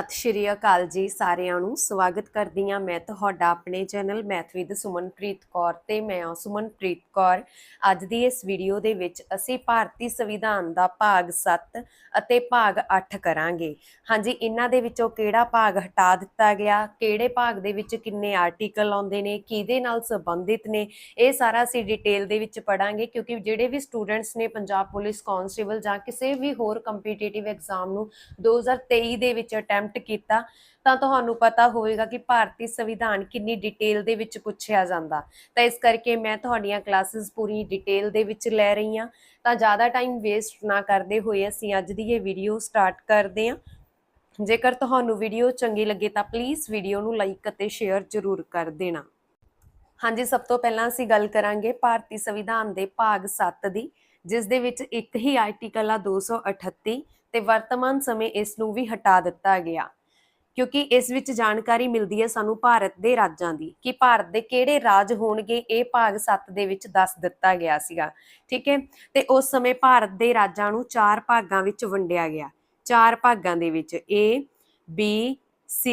ਸਤਿ ਸ਼੍ਰੀ ਅਕਾਲ ਜੀ ਸਾਰਿਆਂ ਨੂੰ। ਸਵਾਗਤ ਕਰਦੀ ਹਾਂ ਮੈਂ ਤੁਹਾਡਾ ਆਪਣੇ channel math with Sumanpreet Kaur ਤੇ। ਮੈਂ ਹਾਂ ਸੁਮਨਪ੍ਰੀਤ ਕੌਰ। ਅੱਜ ਦੀ ਇਸ ਵੀਡੀਓ ਦੇ ਵਿੱਚ ਅਸੀਂ ਭਾਰਤੀ ਸੰਵਿਧਾਨ ਦਾ ਭਾਗ 7 ਅਤੇ ਭਾਗ 8 ਕਰਾਂਗੇ। ਹਾਂਜੀ, ਇਹਨਾਂ ਦੇ ਵਿੱਚੋਂ ਕਿਹੜਾ ਭਾਗ ਹਟਾ ਦਿੱਤਾ ਗਿਆ? ਕਿਹੜੇ ਭਾਗ ਦੇ ਵਿੱਚ ਕਿੰਨੇ ਆਰਟੀਕਲ ਆਉਂਦੇ ਨੇ? ਕਿਹਦੇ ਨਾਲ ਸੰਬੰਧਿਤ ਨੇ? ਇਹ ਸਾਰਾ ਅਸੀਂ ਡਿਟੇਲ ਦੇ ਵਿੱਚ ਪੜਾਂਗੇ ਕਿਉਂਕਿ ਜਿਹੜੇ ਵੀ ਸਟੂਡੈਂਟਸ ਨੇ ਪੰਜਾਬ ਪੁਲਿਸ ਕਾਂਸਟੇਬਲ ਜਾਂ ਕਿਸੇ ਵੀ ਹੋਰ ਕੰਪੀਟੀਟਿਵ ਐਗਜ਼ਾਮ ਨੂੰ 2023 ਦੇ ਵਿੱਚ ਅਟੈਂਪਟ ਕੀਤਾ, ਤਾਂ ਤੁਹਾਨੂੰ ਪਤਾ ਹੋਵੇਗਾ ਕਿ ਭਾਰਤੀ ਸੰਵਿਧਾਨ ਕਿੰਨੀ ਡਿਟੇਲ ਦੇ ਵਿੱਚ ਪੁੱਛਿਆ ਜਾਂਦਾ। ਤਾਂ ਇਸ ਕਰਕੇ ਮੈਂ ਤੁਹਾਡੀਆਂ ਕਲਾਸਿਸ ਪੂਰੀ ਡਿਟੇਲ ਦੇ ਵਿੱਚ ਲੈ ਰਹੀ ਹਾਂ। ਤਾਂ ਜ਼ਿਆਦਾ ਟਾਈਮ ਵੇਸਟ ਨਾ ਕਰਦੇ ਹੋਏ ਅਸੀਂ ਅੱਜ ਦੀ ਇਹ ਵੀਡੀਓ ਸਟਾਰਟ ਕਰਦੇ ਹਾਂ। ਜੇਕਰ ਤੁਹਾਨੂੰ ਵੀਡੀਓ ਚੰਗੀ ਲੱਗੇ ਤਾਂ ਪਲੀਜ਼ ਵੀਡੀਓ ਨੂੰ ਲਾਈਕ ਅਤੇ ਸ਼ੇਅਰ ਜ਼ਰੂਰ ਕਰ ਦੇਣਾ। ਹਾਂਜੀ, ਸਭ ਤੋਂ ਪਹਿਲਾਂ ਅਸੀਂ ਗੱਲ ਕਰਾਂਗੇ ਭਾਰਤੀ ਸੰਵਿਧਾਨ ਦੇ ਭਾਗ 7 ਦੀ, ਜਿਸ ਦੇ ਵਿੱਚ ਇੱਕ ਹੀ ਆਰਟੀਕਲ ਆ 238 ਤੇ ਵਰਤਮਾਨ ਸਮੇਂ ਇਸ ਨੂੰ ਵੀ ਹਟਾ ਦਿੱਤਾ ਗਿਆ। ਕਿਉਂਕਿ ਇਸ ਵਿੱਚ ਜਾਣਕਾਰੀ ਮਿਲਦੀ ਹੈ ਸਾਨੂੰ ਭਾਰਤ ਦੇ ਰਾਜਾਂ ਦੀ ਕਿ ਭਾਰਤ ਦੇ ਕਿਹੜੇ ਰਾਜ ਹੋਣਗੇ, ਇਹ ਭਾਗ 7 ਦੇ ਵਿੱਚ ਦੱਸ ਦਿੱਤਾ ਗਿਆ ਸੀਗਾ। ਠੀਕ ਹੈ? ਤੇ ਉਸ ਸਮੇਂ ਭਾਰਤ ਦੇ ਰਾਜਾਂ ਨੂੰ ਚਾਰ ਭਾਗਾਂ ਵਿੱਚ ਵੰਡਿਆ ਗਿਆ। ਚਾਰ ਭਾਗਾਂ ਦੇ ਵਿੱਚ A, B, C,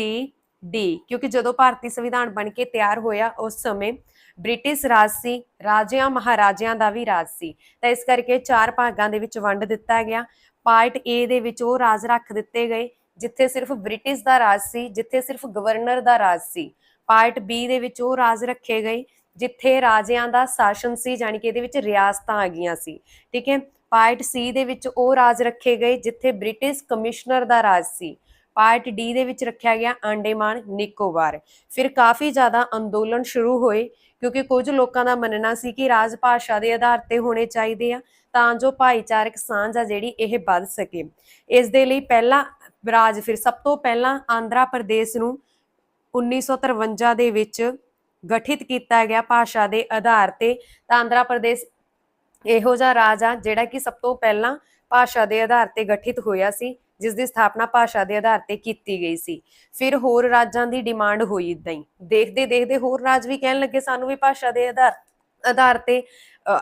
D ਕਿਉਂਕਿ ਜਦੋਂ ਭਾਰਤੀ ਸੰਵਿਧਾਨ ਬਣ ਕੇ ਤਿਆਰ ਹੋਇਆ, ਉਸ ਸਮੇਂ ਬ੍ਰਿਟਿਸ਼ ਰਾਜ ਸੀ, ਰਾਜਿਆਂ, ਮਹਾਰਾਜਿਆਂ ਦਾ ਵੀ ਰਾਜ ਸੀ। ਤਾਂ ਇਸ ਕਰਕੇ ਚਾਰ ਭਾਗਾਂ ਦੇ ਵਿੱਚ ਵੰਡ ਦਿੱਤਾ ਗਿਆ। ਪਾਰਟ A ਦੇ ਵਿੱਚ ਉਹ ਰਾਜ ਰੱਖ ਦਿੱਤੇ ਗਏ, ਜਿੱਥੇ ਸਿਰਫ ਬ੍ਰਿਟਿਸ਼ ਦਾ ਰਾਜ ਸੀ, ਜਿੱਥੇ ਸਿਰਫ ਗਵਰਨਰ ਦਾ ਰਾਜ ਸੀ। ਪਾਰਟ B ਦੇ ਵਿੱਚ ਉਹ ਰਾਜ ਰੱਖੇ ਗਏ, ਜਿੱਥੇ ਰਾਜਿਆਂ ਦਾ ਸ਼ਾਸਨ ਸੀ, ਜਾਣੀ ਕਿ ਇਹਦੇ ਵਿੱਚ ਰਿਆਸਤਾਂ ਆ ਗਈਆਂ ਸੀ। ਠੀਕ ਹੈ? ਪਾਰਟ C ਦੇ ਵਿੱਚ ਉਹ ਰਾਜ ਰੱਖੇ ਗਏ, ਜਿੱਥੇ ਬ੍ਰਿਟਿਸ਼ ਕਮਿਸ਼ਨਰ ਦਾ ਰਾਜ ਸੀ। ਪਾਰਟ ਡੀ ਦੇ ਵਿੱਚ ਰੱਖਿਆ ਗਿਆ ਅੰਡੇਮਾਨ ਨਿਕੋਬਾਰ। ਫਿਰ ਕਾਫੀ ਜ਼ਿਆਦਾ ਅੰਦੋਲਨ ਸ਼ੁਰੂ ਹੋਏ, ਕਿਉਂਕਿ ਕੁਝ ਲੋਕਾਂ ਦਾ ਮੰਨਣਾ ਸੀ ਕਿ ਰਾਜ ਭਾਸ਼ਾ ਦੇ ਆਧਾਰ ਤੇ ਹੋਣੇ ਚਾਹੀਦੇ ਆ, ਤਾਂ ਜੋ ਭਾਈਚਾਰਕ ਸਾਂਝ ਆ ਜਿਹੜੀ ਇਹ ਵੱਧ ਸਕੇ। ਇਸ ਦੇ ਲਈ ਪਹਿਲਾ ਰਾਜ, ਫਿਰ ਸਭ ਤੋਂ ਪਹਿਲਾਂ ਆਂਧਰਾ ਪ੍ਰਦੇਸ਼ ਨੂੰ 1953 ਦੇ ਵਿੱਚ ਗਠਿਤ ਕੀਤਾ ਗਿਆ ਭਾਸ਼ਾ ਦੇ ਆਧਾਰ ਤੇ, ਤਾਂ ਆਂਧਰਾ ਪ੍ਰਦੇਸ਼ ਇਹੋ ਜਿਹਾ ਰਾਜ ਆ ਜਿਹੜਾ ਕਿ ਸਭ ਤੋਂ ਪਹਿਲਾਂ ਭਾਸ਼ਾ ਦੇ ਆਧਾਰ ਤੇ ਗਠਿਤ ਹੋਇਆ ਸੀ। ਜਿਸ ਦੀ ਸਥਾਪਨਾ ਭਾਸ਼ਾ ਦੇ ਆਧਾਰ ਤੇ ਕੀਤੀ ਗਈ ਸੀ। ਫਿਰ ਹੋਰ ਰਾਜਾਂ ਦੀ ਡਿਮਾਂਡ ਹੋਈ ਇਦਾਂ ਹੀ। ਦੇਖਦੇ ਦੇਖਦੇ ਹੋਰ ਰਾਜ ਵੀ ਕਹਿਣ ਲੱਗੇ ਸਾਨੂੰ ਵੀ ਭਾਸ਼ਾ ਦੇ ਆਧਾਰ ਆਧਾਰ ਤੇ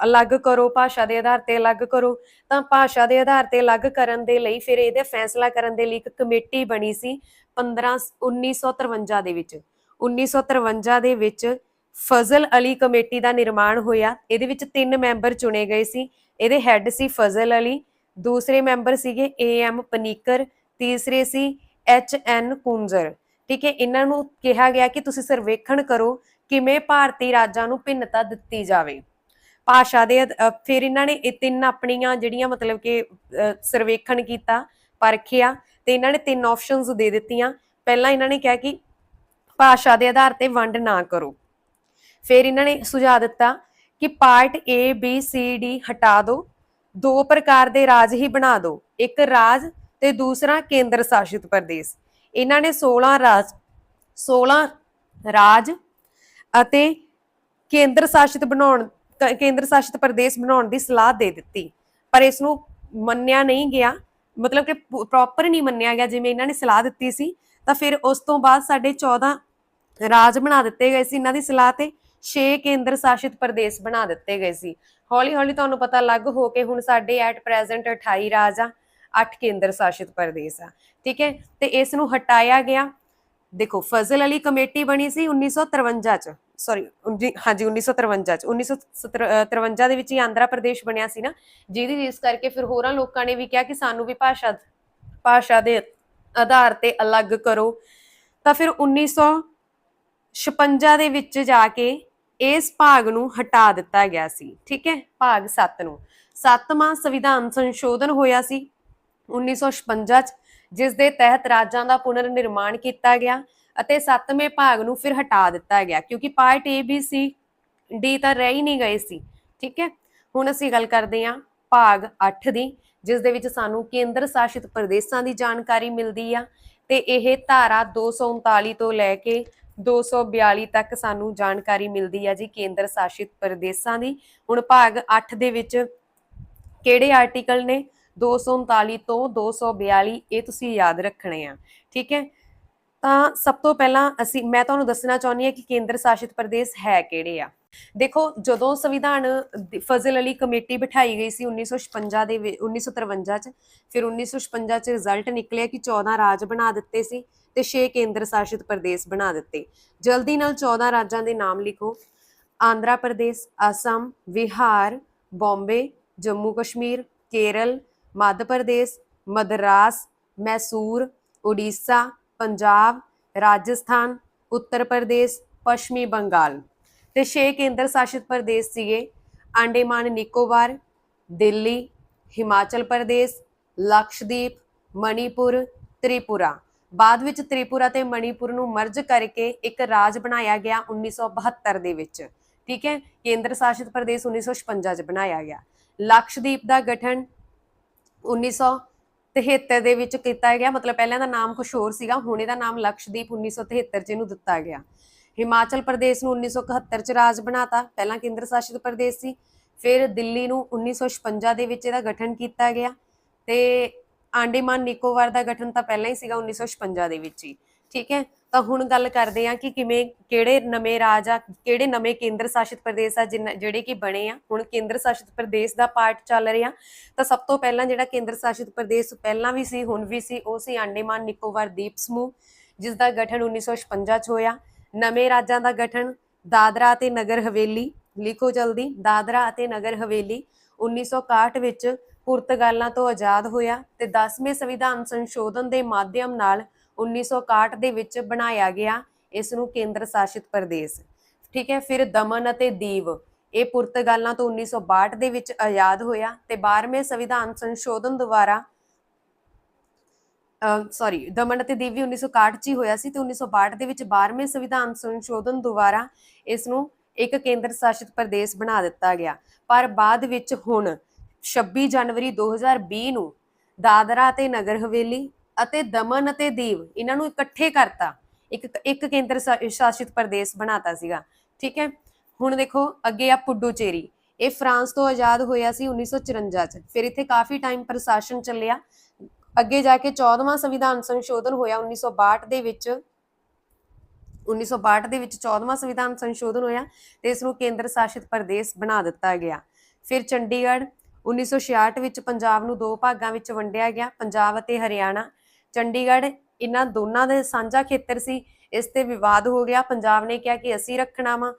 ਅਲੱਗ ਕਰੋ, ਭਾਸ਼ਾ ਦੇ ਆਧਾਰ ਤੇ ਅਲੱਗ ਕਰੋ। ਤਾਂ ਭਾਸ਼ਾ ਦੇ ਆਧਾਰ ਤੇ ਅਲੱਗ ਕਰਨ ਦੇ ਲਈ ਫਿਰ ਇਹਦੇ ਫੈਸਲਾ ਕਰਨ ਦੇ ਲਈ ਇੱਕ ਕਮੇਟੀ ਬਣੀ ਸੀ 15 1953 ਦੇ ਵਿੱਚ। 1953 ਦੇ ਵਿੱਚ ਫਜ਼ਲ ਅਲੀ ਕਮੇਟੀ ਦਾ ਨਿਰਮਾਣ ਹੋਇਆ। ਇਹਦੇ ਵਿੱਚ ਤਿੰਨ ਮੈਂਬਰ ਚੁਣੇ ਗਏ ਸੀ। ਇਹਦੇ ਹੈੱਡ ਸੀ ਫਜ਼ਲ ਅਲੀ ਦੂਸਰੇ ਮੈਂਬਰ ਸੀਗੇ ਏ ਐਮ ਪਨੀਕਰ ਤੀਸਰੇ ਸੀ ਐਚ ਐਨ ਕੁੰਜਰ ਠੀਕ ਹੈ, ਇਹਨਾਂ ਨੂੰ ਕਿਹਾ ਗਿਆ ਕਿ ਤੁਸੀਂ ਸਰਵੇਖਣ ਕਰੋ ਕਿਵੇਂ ਭਾਰਤੀ ਰਾਜਾਂ ਨੂੰ ਭਿੰਨਤਾ ਦਿੱਤੀ ਜਾਵੇ। ਭਾਸ਼ਾ ਦੇ ਅਧ- ਫਿਰ ਇਹਨਾਂ ਨੇ ਇਹ ਤਿੰਨ ਆਪਣੀਆਂ ਜਿਹੜੀਆਂ ਮਤਲਬ ਕਿ ਸਰਵੇਖਣ ਕੀਤਾ, ਪਰਖਿਆ ਤੇ ਇਹਨਾਂ ਨੇ ਤਿੰਨ ਆਪਸ਼ਨਸ ਦੇ ਦਿੱਤੀਆਂ। ਪਹਿਲਾਂ ਇਹਨਾਂ ਨੇ ਕਿਹਾ ਕਿ ਭਾਸ਼ਾ ਦੇ ਆਧਾਰ ਤੇ ਵੰਡ ਨਾ ਕਰੋ। ਫਿਰ ਇਹਨਾਂ ਨੇ ਸੁਝਾਅ ਦਿੱਤਾ ਕਿ part A, B, C, D ਹਟਾ ਦਿਓ। ਦੋ ਪ੍ਰਕਾਰ ਦੇ ਰਾਜ ਹੀ ਬਣਾ ਦਿਓ ਇੱਕ ਰਾਜ ਤੇ ਦੂਸਰਾ ਕੇਂਦਰ ਸ਼ਾਸਿਤ ਪ੍ਰਦੇਸ਼। ਇਹਨਾਂ ਨੇ 16 ਰਾਜ 16 ਰਾਜ ਅਤੇ ਕੇਂਦਰ ਸ਼ਾਸਿਤ ਬਣਾਉਣ, ਕੇਂਦਰ ਸ਼ਾਸਿਤ ਪ੍ਰਦੇਸ਼ ਬਣਾਉਣ ਦੀ ਸਲਾਹ ਦੇ ਦਿੱਤੀ। ਪਰ ਇਸ ਨੂੰ ਮੰਨਿਆ ਨਹੀਂ ਗਿਆ। ਮਤਲਬ ਕਿ ਪ੍ਰੋਪਰ ਨਹੀਂ ਮੰਨਿਆ ਗਿਆ। ਜਿਵੇਂ ਇਹਨਾਂ ਨੇ ਸਲਾਹ ਦਿੱਤੀ ਸੀ, ਤਾਂ ਫਿਰ ਉਸ ਤੋਂ ਬਾਅਦ ਸਾਡੇ 14 ਰਾਜ ਬਣਾ ਦਿੱਤੇ ਗਏ ਸੀ। ਇਹਨਾਂ ਦੀ ਸਲਾਹ ਤੇ 6 ਕੇਂਦਰ ਸ਼ਾਸਿਤ ਪ੍ਰਦੇਸ਼ ਬਣਾ ਦਿੱਤੇ ਗਏ ਸੀ। ਹੌਲੀ ਹੌਲੀ ਤੁਹਾਨੂੰ ਪਤਾ ਲੱਗ ਹੋ ਕੇ ਹੁਣ ਸਾਡੇ ਐਟ ਪ੍ਰੈਜ਼ੈਂਟ 28 ਰਾਜ ਆ 8 ਕੇਂਦਰ ਸ਼ਾਸਿਤ ਪ੍ਰਦੇਸ਼ ਆ। ਠੀਕ ਹੈ? ਤੇ ਇਸ ਨੂੰ ਹਟਾਇਆ ਗਿਆ। ਦੇਖੋ, ਫਜ਼ਲ ਅਲੀ ਕਮੇਟੀ ਬਣੀ ਸੀ 1953 ਚ। ਸੌਰੀ ਹਾਂਜੀ 1953 ਚ। 1953 ਦੇ ਵਿੱਚ ਹੀ ਆਂਧਰਾ ਪ੍ਰਦੇਸ਼ ਬਣਿਆ ਸੀ ਨਾ। ਜਿਹਦੀ ਜਿਸ ਕਰਕੇ ਫਿਰ ਹੋਰਾਂ ਲੋਕਾਂ ਨੇ ਵੀ ਕਿਹਾ ਕਿ ਸਾਨੂੰ ਵੀ ਭਾਸ਼ਾ ਭਾਸ਼ਾ ਦੇ ਆਧਾਰ ਤੇ ਅਲੱਗ ਕਰੋ। ਤਾਂ ਫਿਰ 1956 ਦੇ ਵਿੱਚ ਜਾ ਕੇ ਇਸ ਭਾਗ ਨੂੰ ਹਟਾ ਦਿੱਤਾ ਗਿਆ ਸੀ, ਠੀਕ ਹੈ? ਭਾਗ 7 ਨੂੰ। ਸੱਤਵਾਂ ਸੰਵਿਧਾਨ ਸੰਸ਼ੋਧਨ ਹੋਇਆ ਸੀ 1956 ਚ, ਜਿਸ ਦੇ ਤਹਿਤ ਰਾਜਾਂ ਦਾ ਪੁਨਰ ਨਿਰਮਾਣ ਕੀਤਾ ਗਿਆ ਅਤੇ ਸੱਤਵੇਂ ਭਾਗ ਨੂੰ ਫਿਰ ਹਟਾ ਦਿੱਤਾ ਗਿਆ, ਕਿਉਂਕਿ part A, B, C, D ਤਾਂ ਰਹਿ ਹੀ ਨਹੀਂ ਗਏ ਸੀ, ਠੀਕ ਹੈ? ਹੁਣ ਅਸੀਂ ਗੱਲ ਕਰਦੇ ਹਾਂ ਭਾਗ 8 ਦੀ, ਜਿਸ ਦੇ ਵਿੱਚ ਸਾਨੂੰ ਕੇਂਦਰ ਸ਼ਾਸਿਤ ਪ੍ਰਦੇਸ਼ਾਂ ਦੀ ਜਾਣਕਾਰੀ ਮਿਲਦੀ ਆ ਤੇ ਇਹ ਧਾਰਾ 239 ਤੋਂ ਲੈ ਕੇ 242 ਤੱਕ ਸਾਨੂੰ ਜਾਣਕਾਰੀ ਮਿਲਦੀ ਹੈ ਜੀ ਕੇਂਦਰ ਸ਼ਾਸਿਤ ਪ੍ਰਦੇਸ਼ਾਂ ਦੀ। ਹੁਣ ਭਾਗ 8 ਦੇ ਵਿੱਚ ਕਿਹੜੇ ਆਰਟੀਕਲ ਨੇ? 239 ਤੋਂ 242 ਇਹ ਤੁਸੀਂ ਯਾਦ ਰੱਖਣੇ ਆ, ਠੀਕ ਹੈ? ਤਾਂ ਸਭ ਤੋਂ ਪਹਿਲਾਂ ਅਸੀਂ, ਮੈਂ ਤੁਹਾਨੂੰ ਦੱਸਣਾ ਚਾਹੁੰਦੀ ਹਾਂ ਕਿ ਕੇਂਦਰ ਸ਼ਾਸਿਤ ਪ੍ਰਦੇਸ਼ ਹੈ ਕਿਹੜੇ ਆ? ਦੇਖੋ, ਜਦੋਂ ਸੰਵਿਧਾਨ ਦੀ ਫਜ਼ਲ ਅਲੀ ਕਮੇਟੀ ਬਿਠਾਈ ਗਈ ਸੀ 1956 ਦੇ ਵਿ- 1953 ਚ, ਫਿਰ 1956 ਚ ਰਿਜ਼ਲਟ ਨਿਕਲਿਆ ਕਿ 14 ਰਾਜ ਬਣਾ ਦਿੱਤੇ ਸੀ। ਤੇ 6 ਕੇਂਦਰ ਸ਼ਾਸਿਤ ਪ੍ਰਦੇਸ਼ ਬਣਾ ਦਿੱਤੇ। ਜਲਦੀ ਨਾਲ 14 ਰਾਜਾਂ ਦੇ ਨਾਮ ਲਿਖੋ। ਆਂਧਰਾ ਪ੍ਰਦੇਸ਼ ਅਸਮ ਵਿਹਾਰ ਬੰਬੇ, ਜੰਮੂ ਕਸ਼ਮੀਰ, ਕੇਰਲ, ਮੱਧ ਪ੍ਰਦੇਸ਼, ਮਦਰਾਸ, ਮੈਸੂਰ, ਉੜੀਸਾ, ਪੰਜਾਬ, ਰਾਜਸਥਾਨ, ਉੱਤਰ ਪ੍ਰਦੇਸ਼, ਪੱਛਮੀ ਬੰਗਾਲ। ਤੇ 6 ਕੇਂਦਰ ਸ਼ਾਸਿਤ ਪ੍ਰਦੇਸ਼ ਸੀਗੇ। ਆਂਡੇਮਾਨ ਨਿਕੋਬਾਰ, ਦਿੱਲੀ, ਹਿਮਾਚਲ ਪ੍ਰਦੇਸ਼, ਲਕਸ਼ਦੀਪ, ਮਣੀਪੁਰ, ਤ੍ਰਿਪੁਰਾ। ਬਾਅਦ ਵਿੱਚ ਤ੍ਰਿਪੁਰਾ ਤੇ ਮਣੀਪੁਰ ਨੂੰ ਮਰਜ ਕਰਕੇ ਇੱਕ ਰਾਜ ਬਣਾਇਆ ਗਿਆ 1972 ਦੇ ਵਿੱਚ। ਠੀਕ ਹੈ? ਕੇਂਦਰ ਸ਼ਾਸਿਤ ਪ੍ਰਦੇਸ਼ 1956 ਚ ਬਣਾਇਆ ਗਿਆ। ਲਕਸ਼ਦੀਪ ਦਾ ਗਠਨ 1973 ਦੇ ਵਿੱਚ ਕੀਤਾ ਗਿਆ। ਮਤਲਬ ਪਹਿਲਾਂ ਦਾ ਨਾਮ ਕੁਝ ਹੋਰ ਸੀਗਾ, ਹੁਣ ਇਹਦਾ ਨਾਮ ਲਕਸ਼ਦੀਪ 1973 ਚ ਇਹਨੂੰ ਦਿੱਤਾ ਗਿਆ। ਹਿਮਾਚਲ ਪ੍ਰਦੇਸ਼ ਨੂੰ 1971 ਚ ਰਾਜ ਬਣਾਤਾ। ਪਹਿਲਾਂ ਕੇਂਦਰ ਸ਼ਾਸਿਤ ਪ੍ਰਦੇਸ਼ ਸੀ, ਫਿਰ ਦਿੱਲੀ ਨੂੰ 1956 ਦੇ ਵਿੱਚ ਇਹਦਾ ਗਠਨ ਕੀਤਾ ਗਿਆ। ਤੇ ਆਂਡੇਮਾਨ ਨਿਕੋਬਾਰ ਦਾ ਗਠਨ ਤਾਂ ਪਹਿਲਾਂ ਹੀ ਸੀਗਾ 1956 ਦੇ ਵਿੱਚ ਹੀ, ਠੀਕ ਹੈ? ਤਾਂ ਹੁਣ ਗੱਲ ਕਰਦੇ ਆ ਕਿ ਕਿਵੇਂ, ਕਿਹੜੇ ਨਵੇਂ ਰਾਜ ਆ, ਕਿਹੜੇ ਨਵੇਂ ਕੇਂਦਰ ਸ਼ਾਸਿਤ ਪ੍ਰਦੇਸ਼ ਆ ਜਿਨ੍ਹਾਂ- ਜਿਹੜੇ ਕਿ ਬਣੇ ਆ, ਹੁਣ ਕੇਂਦਰ ਸ਼ਾਸਿਤ ਪ੍ਰਦੇਸ਼ ਦਾ ਪਾਰਟ ਚੱਲ ਰਿਹਾ। ਤਾਂ ਸਭ ਤੋਂ ਪਹਿਲਾਂ ਜਿਹੜਾ ਕੇਂਦਰ ਸ਼ਾਸਿਤ ਪ੍ਰਦੇਸ਼ ਪਹਿਲਾਂ ਵੀ ਸੀ, ਹੁਣ ਵੀ ਸੀ, ਉਹ ਸੀ ਆਂਡੇਮਾਨ ਨਿਕੋਬਾਰ ਦੀਪ ਸਮੂਹ, ਜਿਸ ਦਾ ਗਠਨ 1956 ਚ ਹੋਇਆ। ਨਵੇਂ ਰਾਜਾਂ ਦਾ ਗਠਨ, ਦਾਦਰਾ ਅਤੇ ਨਗਰ ਹਵੇਲੀ, ਲਿਖੋ ਜਲਦੀ, ਦਾਦਰਾ ਅਤੇ ਨਗਰ ਹਵੇਲੀ 1961 ਵਿੱਚ ਪੁਰਤਗਾਲਾਂ ਤੋਂ ਆਜ਼ਾਦ ਹੋਇਆ ਤੇ 10ਵੇਂ ਸੰਵਿਧਾਨ ਸੰਸ਼ੋਧਨ ਦੇ ਮਾਧਿਅਮ ਨਾਲ 1961 ਦੇ ਵਿੱਚ ਬਣਾਇਆ ਗਿਆ ਇਸ ਨੂੰ ਕੇਂਦਰ ਸ਼ਾਸਿਤ ਪ੍ਰਦੇਸ਼। ਠੀਕ ਹੈ, ਫਿਰ ਦਮਨ ਅਤੇ ਦੀਵ। ਇਹ ਪੁਰਤਗਾਲਾਂ ਤੋਂ 1962 ਦੇ ਵਿੱਚ ਆਜ਼ਾਦ ਹੋਇਆ ਤੇ 12ਵੇਂ ਸੰਵਿਧਾਨ ਸੰਸ਼ੋਧਨ ਦੁਆਰਾ ਸੌਰੀ ਦਮਨ ਅਤੇ ਦੀਵ ਵੀ 1961 ਚ ਹੀ ਹੋਇਆ ਸੀ ਤੇ 1962 ਦੇ ਵਿੱਚ 12ਵੇਂ ਸੰਵਿਧਾਨ ਸੰਸ਼ੋਧਨ ਦੁਆਰਾ ਇਸ ਨੂੰ ਇੱਕ ਕੇਂਦਰ ਸ਼ਾਸਿਤ ਪ੍ਰਦੇਸ਼ ਬਣਾ ਦਿੱਤਾ ਗਿਆ। ਪਰ ਬਾਅਦ ਵਿੱਚ ਹੁਣ 26 ਜਨਵਰੀ 2020 ਨੂੰ ਦਾਦਰਾ ਅਤੇ ਨਗਰ ਹਵੇਲੀ ਅਤੇ ਦਮਨ ਅਤੇ ਦੀਵ ਇਹਨਾਂ ਨੂੰ ਇਕੱਠੇ ਕਰਤਾ। ਇੱਕ ਇੱਕ ਕੇਂਦਰ ਸ਼ਾਸਿਤ ਪ੍ਰਦੇਸ਼ ਬਣਾਤਾ ਸੀਗਾ। ਠੀਕ ਹੈ? ਹੁਣ ਦੇਖੋ, ਅੱਗੇ ਆ ਪੁਡੂਚੇਰੀ। ਇਹ ਫਰਾਂਸ ਤੋਂ ਆਜ਼ਾਦ ਹੋਇਆ ਸੀ 1954 ਚ। ਫਿਰ ਇੱਥੇ ਕਾਫੀ ਟਾਈਮ ਪ੍ਰਸ਼ਾਸਨ ਚੱਲਿਆ। ਅੱਗੇ ਜਾ ਕੇ 14ਵਾਂ ਸੰਵਿਧਾਨ ਸੰਸ਼ੋਧਨ ਹੋਇਆ 1962 ਦੇ ਵਿੱਚ। 1962 ਦੇ ਵਿੱਚ 14ਵਾਂ ਸੰਵਿਧਾਨ ਸੰਸ਼ੋਧਨ ਹੋਇਆ ਤੇ ਇਸ ਨੂੰ ਕੇਂਦਰ ਸ਼ਾਸਿਤ ਪ੍ਰਦੇਸ਼ ਬਣਾ ਦਿੱਤਾ ਗਿਆ। ਫਿਰ ਚੰਡੀਗੜ੍ਹ 1966 ਵਿੱਚ ਪੰਜਾਬ ਨੂੰ ਦੋ ਭਾਗਾਂ ਵਿੱਚ ਵੰਡਿਆ ਗਿਆ, ਪੰਜਾਬ ਅਤੇ ਹਰਿਆਣਾ। ਚੰਡੀਗੜ੍ਹ ਇਹਨਾਂ ਦੋਨਾਂ ਦੇ ਸਾਂਝਾ ਖੇਤਰ ਸੀ, ਇਸ ਤੇ ਵਿਵਾਦ ਹੋ ਗਿਆ। ਪੰਜਾਬ ਨੇ ਕਿਹਾ ਕਿ ਅਸੀਂ ਰੱਖਣਾ ਵਾ।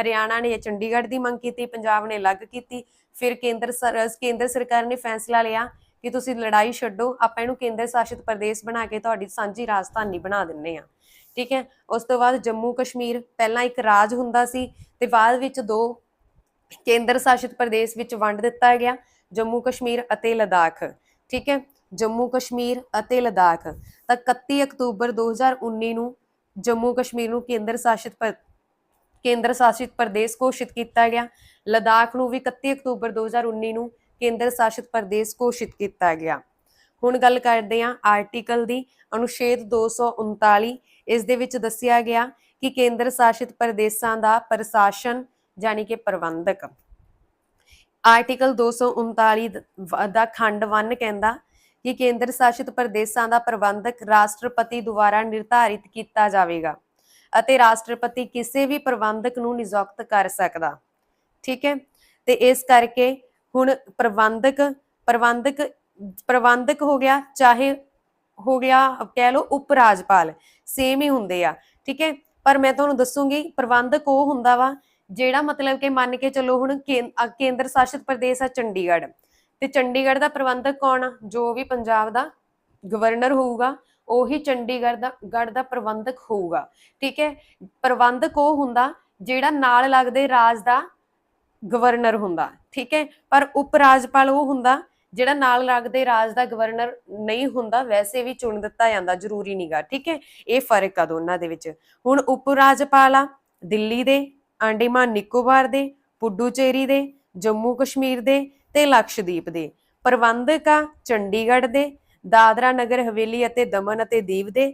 ਹਰਿਆਣਾ ਨੇ ਚੰਡੀਗੜ੍ਹ ਦੀ ਮੰਗ ਕੀਤੀ, ਪੰਜਾਬ ਨੇ ਅਲੱਗ ਕੀਤੀ। ਫਿਰ ਕੇਂਦਰ ਕੇਂਦਰ ਸਰਕਾਰ ਨੇ ਫੈਸਲਾ ਲਿਆ ਕਿ ਤੁਸੀਂ ਲੜਾਈ ਛੱਡੋ, ਆਪਾਂ ਇਹਨੂੰ ਕੇਂਦਰ ਸ਼ਾਸਿਤ ਪ੍ਰਦੇਸ਼ ਬਣਾ ਕੇ ਤੁਹਾਡੀ ਸਾਂਝੀ ਰਾਜਧਾਨੀ ਬਣਾ ਦਿੰਨੇ ਆ ਠੀਕ ਹੈ? ਉਸ ਤੋਂ ਬਾਅਦ ਜੰਮੂ ਕਸ਼ਮੀਰ ਪਹਿਲਾਂ ਇੱਕ ਰਾਜ ਹੁੰਦਾ ਸੀ ਤੇ ਬਾਅਦ ਵਿੱਚ ਦੋ ਕੇਂਦਰ ਸ਼ਾਸਿਤ ਪ੍ਰਦੇਸ਼ ਵਿੱਚ ਵੰਡ ਦਿੱਤਾ ਗਿਆ ਜੰਮੂ ਕਸ਼ਮੀਰ ਅਤੇ ਲਦਾਖ, ਠੀਕ ਹੈ? ਜੰਮੂ ਕਸ਼ਮੀਰ ਅਤੇ ਲਦਾਖ। ਤਾਂ 31 ਅਕਤੂਬਰ 2019 ਨੂੰ ਜੰਮੂ ਕਸ਼ਮੀਰ ਨੂੰ ਕੇਂਦਰ ਸ਼ਾਸਿਤ ਕੇਂਦਰ ਸ਼ਾਸਿਤ ਪ੍ਰਦੇਸ਼ ਘੋਸ਼ਿਤ ਕੀਤਾ ਗਿਆ। ਲਦਾਖ ਨੂੰ ਵੀ 31 ਅਕਤੂਬਰ 2019 ਨੂੰ ਕੇਂਦਰ ਸ਼ਾਸਿਤ ਪ੍ਰਦੇਸ਼ ਘੋਸ਼ਿਤ ਕੀਤਾ ਗਿਆ। ਹੁਣ ਗੱਲ ਕਰਦੇ ਹਾਂ ਆਰਟੀਕਲ ਦੀ, ਅਨੁਛੇਦ 239 ਇਸ ਦੇ ਵਿੱਚ ਦੱਸਿਆ ਗਿਆ ਕਿ ਕੇਂਦਰ ਸ਼ਾਸਿਤ ਪ੍ਰਦੇਸ਼ਾਂ ਦਾ ਪ੍ਰਸ਼ਾਸਨ ਯਾਨੀ ਕਿ ਪ੍ਰਬੰਧਕ। ਆਰਟੀਕਲ 239 ਦ- ਵ- ਦਾ ਖੰਡ 1 ਕਹਿੰਦਾ ਕਿ ਕੇਂਦਰ ਸ਼ਾਸਿਤ ਪ੍ਰਦੇਸ਼ਾਂ ਦਾ ਪ੍ਰਬੰਧਕ ਰਾਸ਼ਟਰਪਤੀ ਦੁਆਰਾ ਨਿਰਧਾਰਿਤ ਕੀਤਾ ਜਾਵੇਗਾ ਅਤੇ ਰਾਸ਼ਟਰਪਤੀ ਕਿਸੇ ਵੀ ਪ੍ਰਬੰਧਕ ਨੂੰ ਨਿਯੁਕਤ ਕਰ ਸਕਦਾ। ਠੀਕ ਹੈ? ਤੇ ਇਸ ਕਰਕੇ ਹੁਣ ਪ੍ਰਬੰਧਕ ਪ੍ਰਬੰਧਕ ਪ੍ਰਬੰਧਕ ਹੋ ਗਿਆ, ਚਾਹੇ ਹੋ ਗਿਆ ਕਹਿ ਲਓ ਉਪ ਰਾਜਪਾਲ ਸੇਮ ਹੀ ਹੁੰਦੇ ਆ। ਠੀਕ ਹੈ? ਪਰ ਮੈਂ ਤੁਹਾਨੂੰ ਦੱਸੂਗੀ, ਪ੍ਰਬੰਧਕ ਉਹ ਹੁੰਦਾ ਵਾ ਜਿਹੜਾ ਮਤਲਬ ਕਿ ਮੰਨ ਕੇ ਚੱਲੋ ਹੁਣ ਕੇਂਦਰ ਸ਼ਾਸਿਤ ਪ੍ਰਦੇਸ਼ ਆ ਚੰਡੀਗੜ੍ਹ। ਤੇ ਚੰਡੀਗੜ੍ਹ ਦਾ ਪ੍ਰਬੰਧਕ ਕੌਣ ਆ? ਜੋ ਵੀ ਪੰਜਾਬ ਦਾ ਗਵਰਨਰ ਹੋਊਗਾ, ਉਹੀ ਚੰਡੀਗੜ੍ਹ ਦਾ, ਗੜ੍ਹ ਦਾ ਪ੍ਰਬੰਧਕ ਹੋਊਗਾ। ਠੀਕ ਹੈ? ਪ੍ਰਬੰਧਕ ਉਹ ਹੁੰਦਾ ਜਿਹੜਾ ਨਾਲ ਲੱਗਦੇ ਰਾਜ ਦਾ ਗਵਰਨਰ ਹੁੰਦਾ। ਠੀਕ ਹੈ? ਪਰ ਉਪ ਰਾਜਪਾਲ ਉਹ ਹੁੰਦਾ ਜਿਹੜਾ ਨਾਲ ਲੱਗਦੇ ਰਾਜ ਦਾ ਗਵਰਨਰ ਨਹੀਂ ਹੁੰਦਾ, ਵੈਸੇ ਵੀ ਚੁਣ ਦਿੱਤਾ ਜਾਂਦਾ, ਜ਼ਰੂਰੀ ਨਹੀਂਗਾ ਠੀਕ ਹੈ? ਇਹ ਫ਼ਰਕ ਆ ਦੋਨਾਂ ਦੇ ਵਿੱਚ। ਹੁਣ ਉਪ ਰਾਜਪਾਲ ਆ ਦਿੱਲੀ ਦੇ ਅੰਡੇਮਾਨ ਨਿਕੋਬਾਰ ਦੇ, ਪੁਡੂਚੇਰੀ ਦੇ, ਜੰਮੂ ਕਸ਼ਮੀਰ ਦੇ ਤੇ ਲਕਸ਼ਦੀਪ ਦੇ। ਪ੍ਰਬੰਧਕ ਆ ਚੰਡੀਗੜ੍ਹ ਦੇ, ਦਾਦਰਾ ਨਗਰ ਹਵੇਲੀ ਅਤੇ ਦਮਨ ਅਤੇ ਦੀਵ ਦੇ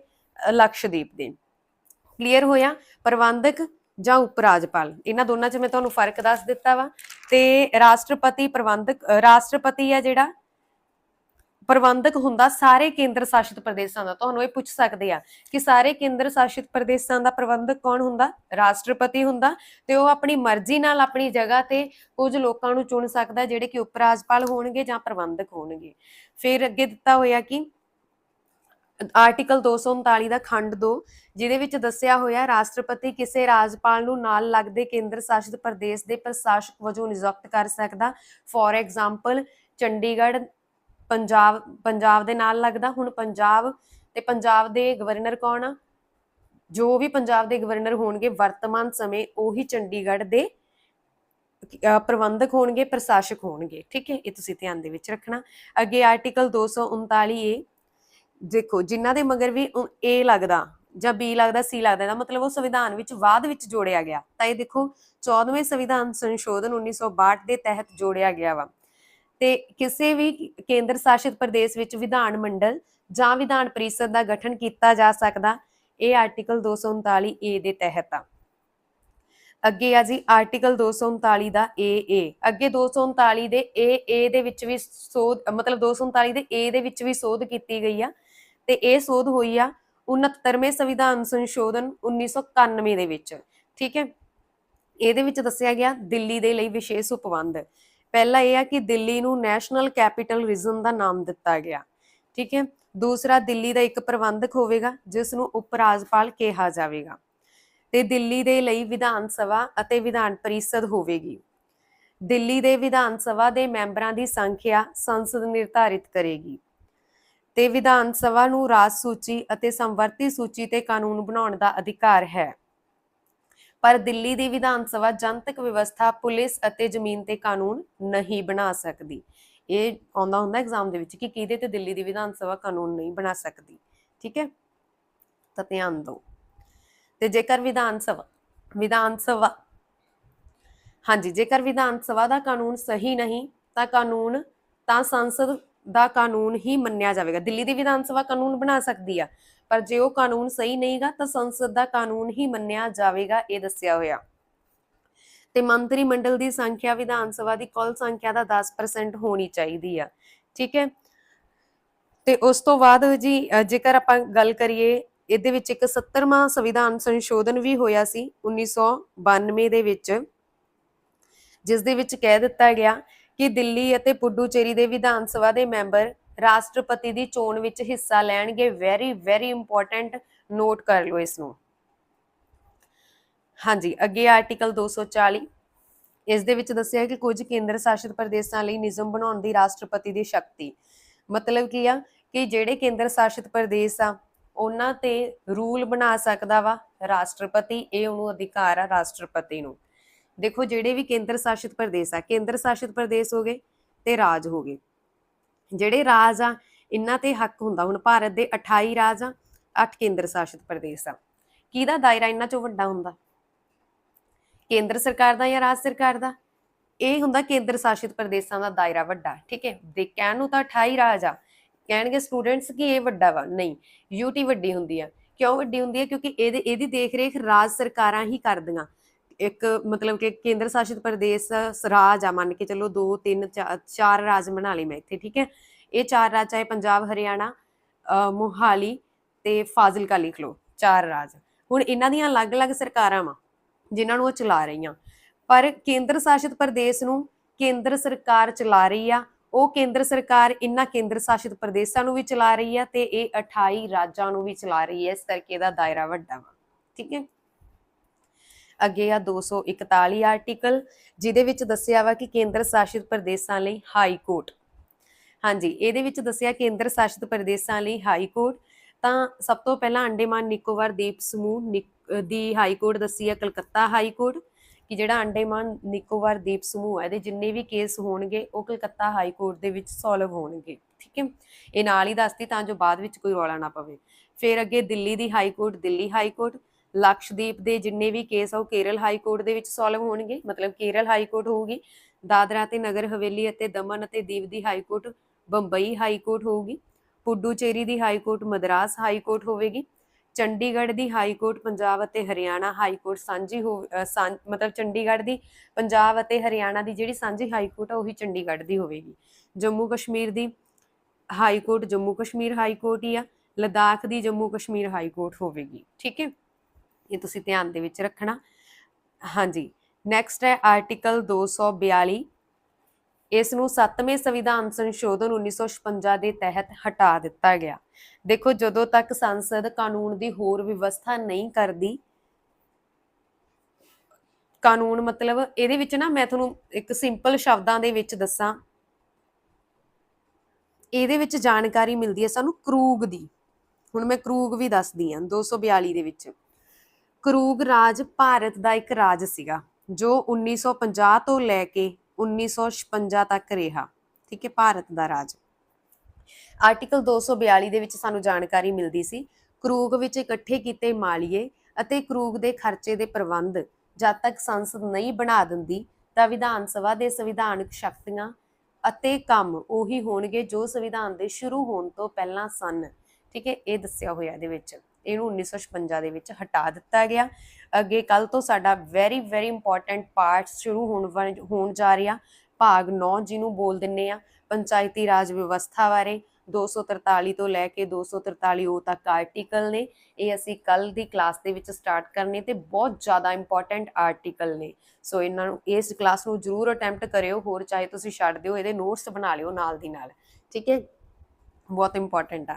ਲਕਸ਼ਦੀਪ ਦੇ। ਕਲੀਅਰ ਹੋਇਆ? ਪ੍ਰਬੰਧਕ ਜਾਂ ਉਪ ਰਾਜਪਾਲ ਇਹਨਾਂ ਦੋਨਾਂ 'ਚ ਮੈਂ ਤੁਹਾਨੂੰ ਫ਼ਰਕ ਦੱਸ ਦਿੱਤਾ ਵਾ। ਤੇ ਰਾਸ਼ਟਰਪਤੀ ਪ੍ਰਬੰਧਕ ਰਾਸ਼ਟਰਪਤੀ ਆ ਜਿਹੜਾ ਪ੍ਰਬੰਧਕ ਹੁੰਦਾ ਸਾਰੇ ਕੇਂਦਰ ਸ਼ਾਸਿਤ ਪ੍ਰਦੇਸ਼ਾਂ ਦਾ। ਤੁਹਾਨੂੰ ਇਹ ਪੁੱਛ ਸਕਦੇ ਆ ਕਿ ਸਾਰੇ ਕੇਂਦਰ ਸ਼ਾਸਿਤ ਪ੍ਰਦੇਸ਼ਾਂ ਦਾ ਪ੍ਰਬੰਧਕ ਕੌਣ ਹੁੰਦਾ? ਰਾਸ਼ਟਰਪਤੀ ਹੁੰਦਾ ਤੇ ਉਹ ਆਪਣੀ ਮਰਜ਼ੀ ਨਾਲ ਆਪਣੀ ਜਗ੍ਹਾ ਤੇ ਕੁਝ ਲੋਕਾਂ ਨੂੰ ਚੁਣ ਸਕਦਾ ਜਿਹੜੇ ਕਿ ਉਪ ਰਾਜਪਾਲ ਹੋਣਗੇ ਜਾਂ ਪ੍ਰਬੰਧਕ ਹੋਣਗੇ। ਫਿਰ ਅੱਗੇ ਦਿੱਤਾ ਹੋਇਆ ਕਿ ਆਰਟੀਕਲ 239 ਦਾ ਖੰਡ 2 ਜਿਹਦੇ ਵਿੱਚ ਦੱਸਿਆ ਹੋਇਆ ਰਾਸ਼ਟਰਪਤੀ ਕਿਸੇ ਰਾਜਪਾਲ ਨੂੰ ਨਾਲ ਲੱਗਦੇ ਕੇਂਦਰ ਸ਼ਾਸਿਤ ਪ੍ਰਦੇਸ਼ ਦੇ ਪ੍ਰਸ਼ਾਸਕ ਵਜੋਂ ਨਿਯੁਕਤ ਕਰ ਸਕਦਾ। ਫੋਰ ਐਗਜ਼ਾਮਪਲ, ਚੰਡੀਗੜ੍ਹ ਪੰਜਾਬ ਪੰਜਾਬ ਦੇ ਨਾਲ ਲੱਗਦਾ, ਹੁਣ ਪੰਜਾਬ ਤੇ ਪੰਜਾਬ ਦੇ ਗਵਰਨਰ ਕੌਣ ਆ? ਜੋ ਵੀ ਪੰਜਾਬ ਦੇ ਗਵਰਨਰ ਹੋਣਗੇ, ਵਰਤਮਾਨ ਸਮੇਂ ਉਹੀ ਚੰਡੀਗੜ੍ਹ ਦੇ ਪ੍ਰਬੰਧਕ ਹੋਣਗੇ, ਪ੍ਰਸ਼ਾਸਕ ਹੋਣਗੇ, ਠੀਕ ਹੈ? ਇਹ ਤੁਸੀਂ ਧਿਆਨ ਦੇ ਵਿੱਚ ਰੱਖਣਾ। ਅੱਗੇ ਆਰਟੀਕਲ 239 ਏ। ਦੇਖੋ, ਜਿਨ੍ਹਾਂ ਦੇ ਮਗਰ ਵੀ ਏ ਲੱਗਦਾ ਜਾਂ ਬੀ ਲੱਗਦਾ ਸੀ ਲੱਗਦਾ, ਇਹਦਾ ਮਤਲਬ ਉਹ ਸੰਵਿਧਾਨ ਵਿੱਚ ਬਾਅਦ ਵਿੱਚ ਜੋੜਿਆ ਗਿਆ। ਤਾਂ ਇਹ ਦੇਖੋ 14ਵੇਂ ਸੰਵਿਧਾਨ ਸੰਸ਼ੋਧਨ 1962 ਦੇ ਤਹਿਤ ਜੋੜਿਆ ਗਿਆ ਵਾ। ਤੇ ਕਿਸੇ ਵੀ ਕੇਂਦਰ ਸ਼ਾਸਿਤ ਪ੍ਰਦੇਸ਼ ਵਿੱਚ ਵਿਧਾਨ ਮੰਡਲ ਜਾਂ ਵਿਧਾਨ ਪਰਿਸ਼ਦ ਦਾ ਗਠਨ ਕੀਤਾ ਜਾ ਸਕਦਾ, ਇਹ ਆਰਟੀਕਲ 239 ਏ ਦੇ ਤਹਿਤ ਆ। ਅੱਗੇ ਆ ਜੀ ਆਰਟੀਕਲ 239 ਦਾ ਏ ਏ ਅੱਗੇ 239 ਦੇ ਏ ਏ ਦੇ ਵਿੱਚ ਵੀ ਸੋਧ, ਮਤਲਬ 239 ਦੇ ਏ ਦੇ ਵਿੱਚ ਵੀ ਸੋਧ ਕੀਤੀ ਗਈ ਆ। ਤੇ ਇਹ ਸੋਧ ਹੋਈ ਆ 69ਵੇਂ ਸੰਵਿਧਾਨ ਸੰਸ਼ੋਧਨ 1991 ਦੇ ਵਿੱਚ। ਠੀਕ ਹੈ? ਇਹਦੇ ਵਿੱਚ ਦੱਸਿਆ ਗਿਆ, ਦਿੱਲੀ ਦੇ ਲਈ ਵਿਸ਼ੇਸ਼ ਉਪਬੰਧ। ਪਹਿਲਾ ਇਹ ਆ ਕਿ ਦਿੱਲੀ ਨੂੰ ਨੈਸ਼ਨਲ ਕੈਪੀਟਲ ਰੀਜਨ ਦਾ ਨਾਮ ਦਿੱਤਾ ਗਿਆ, ਠੀਕ ਹੈ? ਦੂਸਰਾ, ਦਿੱਲੀ ਦਾ ਇੱਕ ਪ੍ਰਬੰਧਕ ਹੋਵੇਗਾ, ਜਿਸ ਨੂੰ ਉਪ ਰਾਜਪਾਲ ਕਿਹਾ ਜਾਵੇਗਾ। ਤੇ ਦਿੱਲੀ ਦੇ ਲਈ ਵਿਧਾਨ ਸਭਾ ਅਤੇ ਵਿਧਾਨ ਪਰਿਸ਼ਦ ਹੋਵੇਗੀ। ਦਿੱਲੀ ਦੇ ਵਿਧਾਨ ਸਭਾ ਦੇ ਮੈਂਬਰਾਂ ਦੀ ਸੰਖਿਆ ਸੰਸਦ ਨਿਰਧਾਰਿਤ ਕਰੇਗੀ। ਤੇ ਵਿਧਾਨ ਸਭਾ ਨੂੰ ਰਾਜ ਸੂਚੀ ਅਤੇ ਸੰਵਰਤੀ ਸੂਚੀ ਤੇ ਕਾਨੂੰਨ ਬਣਾਉਣ ਦਾ ਅਧਿਕਾਰ ਹੈ। ਪਰ ਦਿੱਲੀ ਦੀ ਵਿਧਾਨ ਸਭਾ ਜਨਤਕ ਵਿਵਸਥਾ, ਪੁਲਿਸ ਅਤੇ ਜ਼ਮੀਨ ਤੇ ਕਾਨੂੰਨ ਨਹੀਂ ਬਣਾ ਸਕਦੀ। ਇਹ ਆਉਂਦਾ ਹੁੰਦਾ ਐਗਜ਼ਾਮ ਦੇ ਵਿੱਚ ਕਿ ਕਿਹਦੇ ਤੇ ਦਿੱਲੀ ਦੀ ਵਿਧਾਨ ਸਭਾ ਕਾਨੂੰਨ ਨਹੀਂ ਬਣਾ ਸਕਦੀ। ਠੀਕ ਹੈ? ਤਾਂ ਧਿਆਨ ਦਿਓ। ਤੇ ਜੇਕਰ ਵਿਧਾਨ ਸਭਾ ਵਿਧਾਨ ਸਭਾ, ਹਾਂਜੀ, ਜੇਕਰ ਵਿਧਾਨ ਸਭਾ ਦਾ ਕਾਨੂੰਨ ਸਹੀ ਨਹੀਂ, ਤਾਂ ਕਾਨੂੰਨ ਤਾਂ ਸੰਸਦ ਦਾ ਕਾਨੂੰਨ ਹੀ ਮੰਨਿਆ ਜਾਵੇਗਾ। ਦਿੱਲੀ ਦੀ ਵਿਧਾਨ ਸਭਾ ਕਾਨੂੰਨ ਬਣਾ ਸਕਦੀ ਆ, ਪਰ ਜੇ ਉਹ ਕਾਨੂੰਨ ਸਹੀ ਨਹੀਂਗਾ ਤਾਂ ਸੰਸਦ ਦਾ ਕਾਨੂੰਨ ਹੀ ਮੰਨਿਆ ਜਾਵੇਗਾ, ਇਹ ਦੱਸਿਆ ਹੋਇਆ। ਤੇ ਮੰਤਰੀ ਮੰਡਲ ਦੀ ਸੰਖਿਆ ਵਿਧਾਨ ਸਭਾ ਦੀ ਕੁੱਲ ਸੰਖਿਆ ਦਾ 10% ਹੋਣੀ ਚਾਹੀਦੀ ਆ। ਠੀਕ ਹੈ? ਤੇ ਉਸ ਤੋਂ ਬਾਅਦ ਜੀ ਜੇਕਰ ਆਪਾਂ ਗੱਲ ਕਰੀਏ, ਇਹਦੇ ਵਿੱਚ ਇੱਕ 70ਵਾਂ ਸੰਵਿਧਾਨ ਸੰਸ਼ੋਧਨ ਵੀ ਹੋਇਆ ਸੀ 1992 ਦੇ ਵਿੱਚ, ਜਿਸ ਦੇ ਵਿੱਚ ਕਹਿ ਦਿੱਤਾ ਗਿਆ ਕਿ ਦਿੱਲੀ ਅਤੇ ਪੁਡੂਚੇਰੀ ਦੇ ਵਿਧਾਨ ਸਭਾ ਦੇ ਮੈਂਬਰ ਰਾਸ਼ਟਰਪਤੀ ਦੀ ਚੋਣ ਵਿੱਚ ਹਿੱਸਾ ਲੈਣਗੇ। ਵੈਰੀ ਵੈਰੀ ਇੰਪੋਰਟੈਂਟ ਨੋਟ ਕਰ ਲਓ ਇਸ ਨੂੰ ਹਾਂਜੀ, ਅੱਗੇ ਆਰਟੀਕਲ 240 ਇਸ ਦੇ ਵਿੱਚ ਦੱਸਿਆ ਕਿ ਕੁਝ ਕੇਂਦਰ ਸ਼ਾਸਿਤ ਪ੍ਰਦੇਸ਼ਾਂ ਲਈ ਨਿਯਮ ਬਣਾਉਣ ਦੀ ਰਾਸ਼ਟਰਪਤੀ ਦੀ ਸ਼ਕਤੀ। ਮਤਲਬ ਕੀ ਆ ਕਿ ਜਿਹੜੇ ਕੇਂਦਰ ਸ਼ਾਸਿਤ ਪ੍ਰਦੇਸ਼ ਆ, ਉਹਨਾਂ ਤੇ ਰੂਲ ਬਣਾ ਸਕਦਾ ਵਾ ਰਾਸ਼ਟਰਪਤੀ, ਇਹ ਉਹਨੂੰ ਅਧਿਕਾਰ ਆ ਰਾਸ਼ਟਰਪਤੀ ਨੂੰ। ਦੇਖੋ ਜਿਹੜੇ ਵੀ ਕੇਂਦਰ ਸ਼ਾਸਿਤ ਪ੍ਰਦੇਸ਼ ਆ, ਕੇਂਦਰ ਸ਼ਾਸਿਤ ਪ੍ਰਦੇਸ਼ ਹੋ ਗਏ ਤੇ ਰਾਜ ਹੋ ਗਏ। ਜਿਹੜੇ ਰਾਜ ਆ, ਇਹਨਾਂ ਤੇ ਹੱਕ ਹੁੰਦਾ। ਹੁਣ ਭਾਰਤ ਦੇ 28 ਰਾਜ ਆ 8 ਕੇਂਦਰ ਸ਼ਾਸਿਤ ਪ੍ਰਦੇਸ਼ ਆ। ਕਿਹਦਾ ਦਾਇਰਾ ਇਹਨਾਂ ਚੋਂ ਵੱਡਾ ਹੁੰਦਾ? ਕੇਂਦਰ ਸਰਕਾਰ ਦਾ ਜਾਂ ਰਾਜ ਸਰਕਾਰ ਦਾ? ਇਹ ਹੁੰਦਾ ਕੇਂਦਰ ਸ਼ਾਸਿਤ ਪ੍ਰਦੇਸ਼ਾਂ ਦਾ ਦਾਇਰਾ ਵੱਡਾ, ਠੀਕ ਹੈ? ਦੇ ਕਹਿਣ ਨੂੰ ਤਾਂ 28 ਰਾਜ ਆ। ਕਹਿਣਗੇ ਸਟੂਡੈਂਟਸ ਕਿ ਇਹ ਵੱਡਾ ਵਾ? ਨਹੀਂ ਯੂਟੀ ਵੱਡੀ ਹੁੰਦੀ ਆ। ਕਿਉਂ ਵੱਡੀ ਹੁੰਦੀ ਹੈ ਕਿਉਂਕਿ ਇਹਦੇ, ਇਹਦੀ ਦੇਖਰੇਖ ਰਾਜ ਸਰਕਾਰਾਂ ਹੀ ਕਰਦੀਆਂ। ਇੱਕ ਮਤਲਬ ਕਿ ਕੇਂਦਰ ਸ਼ਾਸਿਤ ਪ੍ਰਦੇਸ਼ ਰਾਜ ਆ ਮੰਨ ਕੇ ਚੱਲੋ 2 3 ਚਾਰ ਰਾਜ ਬਣਾ ਲਈ ਮੈਂ ਇੱਥੇ, ਠੀਕ ਹੈ? ਇਹ ਚਾਰ ਰਾਜ ਚਾਹੇ ਪੰਜਾਬ, ਹਰਿਆਣਾ ਮੋਹਾਲੀ ਤੇ ਫਾਜ਼ਿਲਕਾ ਲਿਖ ਲਓ, ਚਾਰ ਰਾਜ। ਹੁਣ ਇਹਨਾਂ ਦੀਆਂ ਅਲੱਗ-ਅਲੱਗ ਸਰਕਾਰਾਂ ਵਾ, ਜਿਨ੍ਹਾਂ ਨੂੰ ਉਹ ਚਲਾ ਰਹੀਆਂ। ਪਰ ਕੇਂਦਰ ਸ਼ਾਸਿਤ ਪ੍ਰਦੇਸ਼ ਨੂੰ ਕੇਂਦਰ ਸਰਕਾਰ ਚਲਾ ਰਹੀ ਆ, ਉਹ ਕੇਂਦਰ ਸਰਕਾਰ ਇਹਨਾਂ ਕੇਂਦਰ ਸ਼ਾਸਿਤ ਪ੍ਰਦੇਸ਼ਾਂ ਨੂੰ ਵੀ ਚਲਾ ਰਹੀ ਆ ਤੇ ਇਹ 28 ਰਾਜਾਂ ਨੂੰ ਵੀ ਚਲਾ ਰਹੀ ਹੈ, ਇਸ ਕਰਕੇ ਇਹਦਾ ਦਾਇਰਾ ਵੱਡਾ ਵਾ, ਠੀਕ ਹੈ? ਅੱਗੇ ਆ 241 ਆਰਟੀਕਲ ਜਿਹਦੇ ਵਿੱਚ ਦੱਸਿਆ ਵਾ ਕਿ ਕੇਂਦਰ ਸ਼ਾਸਿਤ ਪ੍ਰਦੇਸ਼ਾਂ ਲਈ ਹਾਈ ਕੋਰਟ ਹਾਂਜੀ, ਇਹਦੇ ਵਿੱਚ ਦੱਸਿਆ ਕੇਂਦਰ ਸ਼ਾਸਿਤ ਪ੍ਰਦੇਸ਼ਾਂ ਲਈ ਹਾਈ ਕੋਰਟ ਤਾਂ ਸਭ ਤੋਂ ਪਹਿਲਾਂ ਅੰਡੇਮਾਨ ਨਿਕੋਬਾਰ ਦੀਪ ਸਮੂਹ ਨਿਕ- ਦੀ ਹਾਈ ਕੋਰਟ ਦੱਸੀ ਹੈ ਕਲਕੱਤਾ ਹਾਈ ਕੋਰਟ ਕਿ ਜਿਹੜਾ ਅੰਡੇਮਾਨ ਨਿਕੋਬਾਰ ਦੀਪ ਸਮੂਹ ਹੈ ਇਹਦੇ ਜਿੰਨੇ ਵੀ ਕੇਸ ਹੋਣਗੇ, ਉਹ ਕਲਕੱਤਾ ਹਾਈ ਕੋਰਟ ਦੇ ਵਿੱਚ ਸੋਲਵ ਹੋਣਗੇ, ਠੀਕ ਹੈ? ਇਹ ਨਾਲ ਹੀ ਦੱਸਦੀ ਤਾਂ ਜੋ ਬਾਅਦ ਵਿੱਚ ਕੋਈ ਰੌਲਾ ਨਾ ਪਵੇ। ਫਿਰ ਅੱਗੇ ਦਿੱਲੀ ਦੀ high court Delhi high court Lakshadweep ਦੇ ਜਿੰਨੇ ਵੀ ਕੇਸ ਆ, ਉਹ ਕੇਰਲ ਹਾਈ ਕੋਰਟ ਦੇ ਵਿੱਚ ਸੋਲਵ ਹੋਣਗੇ। ਮਤਲਬ ਕੇਰਲ ਹਾਈ ਕੋਰਟ ਹੋਊਗੀ, ਦਾਦਰਾ ਤੇ ਨਗਰ ਹਵੇਲੀ ਅਤੇ ਦਮਨ ਅਤੇ ਦੀਪ ਦੀ high court, Bombay high court ਹੋਊਗੀ, ਪੁਡੂਚੇਰੀ ਦੀ high court, Madras high court ਹੋਵੇਗੀ, ਚੰਡੀਗੜ੍ਹ ਦੀ ਹਾਈ ਕੋਰਟ, ਪੰਜਾਬ ਅਤੇ ਹਰਿਆਣਾ ਹਾਈ ਕੋਰਟ ਸਾਂਝੀ ਹੋ ਮਤਲਬ ਚੰਡੀਗੜ੍ਹ ਦੀ, ਪੰਜਾਬ ਅਤੇ ਹਰਿਆਣਾ ਦੀ ਜਿਹੜੀ ਸਾਂਝੀ ਹਾਈ ਕੋਰਟ ਆ, ਉਹੀ ਚੰਡੀਗੜ੍ਹ ਦੀ ਹੋਵੇਗੀ। ਜੰਮੂ ਕਸ਼ਮੀਰ ਦੀ high court Jammu Kashmir high court ਹੀ ਆ, ਲਦਾਖ ਦੀ ਜੰਮੂ ਕਸ਼ਮੀਰ ਹਾਈ ਕੋਰਟ ਹੋਵੇਗੀ, ਠੀਕ ਹੈ? ਇਹ ਤੁਸੀਂ ਧਿਆਨ ਦੇ ਵਿੱਚ ਰੱਖਣਾ। ਹਾਂਜੀ ਨੈਕਸਟ ਹੈ ਆਰਟੀਕਲ 242 ਇਸ ਨੂੰ 7ਵੇਂ ਸੰਵਿਧਾਨ ਸੰਸ਼ੋਧਨ 1956 ਦੇ ਤਹਿਤ ਹਟਾ ਦਿੱਤਾ ਗਿਆ। ਦੇਖੋ, ਜਦੋਂ ਤੱਕ ਸੰਸਦ ਕਾਨੂੰਨ ਦੀ ਹੋਰ ਵਿਵਸਥਾ ਨਹੀਂ ਕਰਦੀ, ਕਾਨੂੰਨ ਮਤਲਬ ਇਹਦੇ ਵਿੱਚ ਨਾ ਮੈਂ ਤੁਹਾਨੂੰ ਇੱਕ ਸਿੰਪਲ ਸ਼ਬਦਾਂ ਦੇ ਵਿੱਚ ਦੱਸਾਂ। ਇਹਦੇ ਵਿੱਚ ਜਾਣਕਾਰੀ ਮਿਲਦੀ ਹੈ ਸਾਨੂੰ ਕਰੂਗ ਦੀ। ਹੁਣ ਮੈਂ ਕਰੂਗ ਵੀ ਦੱਸਦੀ ਹਾਂ 242 ਦੇ ਵਿੱਚ। ਕਰੂਗ ਰਾਜ ਭਾਰਤ ਦਾ ਇੱਕ ਰਾਜ ਸੀਗਾ, ਜੋ 1950 ਤੋਂ ਲੈ ਕੇ 1956 ਤੱਕ ਰਿਹਾ, ਠੀਕ ਹੈ, ਭਾਰਤ ਦਾ ਰਾਜ। ਆਰਟੀਕਲ 242 ਦੇ ਵਿੱਚ ਸਾਨੂੰ ਜਾਣਕਾਰੀ ਮਿਲਦੀ ਸੀ, ਕਰੂਗ ਵਿੱਚ ਇਕੱਠੇ ਕੀਤੇ ਮਾਲੀਏ ਅਤੇ ਕਰੂਗ ਦੇ ਖਰਚੇ ਦੇ ਪ੍ਰਬੰਧ ਜਦ ਤੱਕ ਸੰਸਦ ਨਹੀਂ ਬਣਾ ਦਿੰਦੀ, ਤਾਂ ਵਿਧਾਨ ਸਭਾ ਦੇ ਸੰਵਿਧਾਨਕ ਸ਼ਕਤੀਆਂ ਅਤੇ ਕੰਮ ਉਹੀ ਹੋਣਗੇ ਜੋ ਸੰਵਿਧਾਨ ਦੇ ਸ਼ੁਰੂ ਹੋਣ ਤੋਂ ਪਹਿਲਾਂ ਸਨ, ਠੀਕ ਹੈ, ਇਹ ਦੱਸਿਆ ਹੋਇਆ ਇਹਦੇ ਵਿੱਚ। ਇਹਨੂੰ 1956 ਦੇ ਵਿੱਚ ਹਟਾ ਦਿੱਤਾ ਗਿਆ। ਅੱਗੇ ਕੱਲ ਤੋਂ ਸਾਡਾ ਵੈਰੀ ਵੈਰੀ ਇੰਪੋਰਟੈਂਟ ਪਾਰਟ ਸ਼ੁਰੂ ਹੋਣ ਹੋਣ ਜਾ ਰਿਹਾ। ਭਾਗ 9 ਜਿਹਨੂੰ ਬੋਲ ਦਿੰਨੇ ਆ, ਪੰਚਾਇਤੀ ਰਾਜ ਵਿਵਸਥਾ ਬਾਰੇ। 243 ਤੋਂ ਲੈ ਕੇ 243 ਉਹ ਤੱਕ ਆਰਟੀਕਲ ਨੇ। ਇਹ ਅਸੀਂ ਕੱਲ ਦੀ ਕਲਾਸ ਦੇ ਵਿੱਚ ਸਟਾਰਟ ਕਰਨੇ ਤੇ ਬਹੁਤ ਜ਼ਿਆਦਾ ਇੰਪੋਰਟੈਂਟ ਆਰਟੀਕਲ ਨੇ। ਸੋ ਇਹਨਾਂ ਨੂੰ, ਇਸ ਕਲਾਸ ਨੂੰ ਜਰੂਰ ਅਟੈਂਪਟ ਕਰਿਓ। ਹੋਰ ਚਾਹੇ ਤੁਸੀਂ ਛੱਡ ਦਿਓ, ਇਹਦੇ ਨੋਟਸ ਬਣਾ ਲਿਓ ਨਾਲ ਦੀ ਨਾਲ। ਠੀਕ ਹੈ? ਬਹੁਤ ਇੰਪੋਰਟੈਂਟ ਆ।